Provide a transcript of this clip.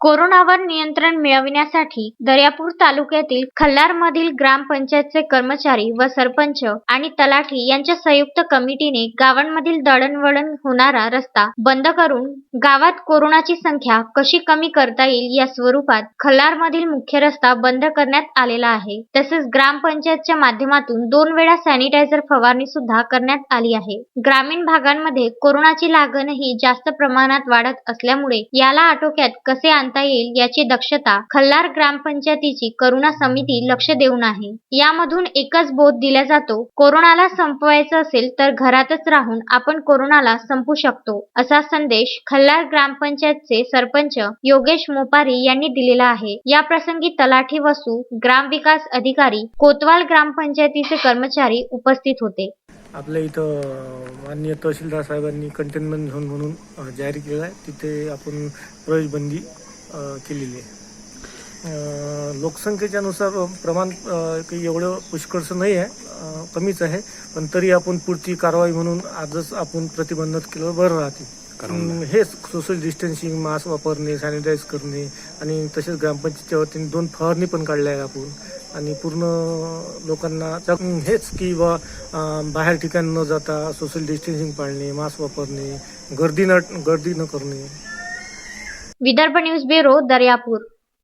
कोरोनावर नियंत्रण मिळविण्यासाठी दर्यापूर तालुक्यातील खल्लारमधील ग्रामपंचायतचे कर्मचारी व सरपंच आणि तलाठी यांच्या संयुक्त कमिटीने गावांमधील दळणवळण होणारा रस्ता बंद करून गावात कोरोनाची संख्या कशी कमी करता येईल या स्वरूपात खल्लारमधील मुख्य रस्ता बंद करण्यात आलेला आहे. तसेच ग्रामपंचायतच्या माध्यमातून दोन वेळा सॅनिटायझर फवारणी सुद्धा करण्यात आली आहे. ग्रामीण भागांमध्ये कोरोनाची लागणही जास्त प्रमाणात वाढत असल्यामुळे याला आटोक्यात कसे आणता येईल याची दक्षता खल्लार ग्रामपंचायतीची करुणा समिती लक्ष देऊन आहे. यामधून एकच बोध दिला जातो कोरोनाला संपवायचं असेल तर घरातच राहून आपण कोरोनाला संपू शकतो असा संदेश खल्लार ग्रामपंचायतचे सरपंच योगेश मोपारी यांनी दिलेला आहे. या प्रसंगी तलाठी वसू ग्रामविकास अधिकारी कोतवाल ग्रामपंचायतीचे कर्मचारी उपस्थित होते. आपल्या इथं माननीय तहसीलदार साहेबांनी कंटेनमेंट झोन म्हणून जाहीर केला आहे तिथे आपण प्रवेशबंदी केलेली आहे. लोकसंख्येच्या नुसार प्रमाण काही एवढं पुष्कळसं नाही आहे कमीच आहे पण तरी आपण पुढची कारवाई म्हणून आजच आपण प्रतिबंधित केलं बरं राहते. हेच सोशल डिस्टन्सिंग मास्क वापरणे सॅनिटाईज करणे आणि तसेच ग्रामपंचायतच्या वतीने दोन फवारणी पण काढल्या आहे आपण. आणि पूर्ण लोकांना हेच की बा बाहेर ठिकाणी न जाता सोशल डिस्टन्सिंग पाळणे मास्क वापरणे गर्दी न गर्दी न करणे. Vidarbha news bureau Dariyapur.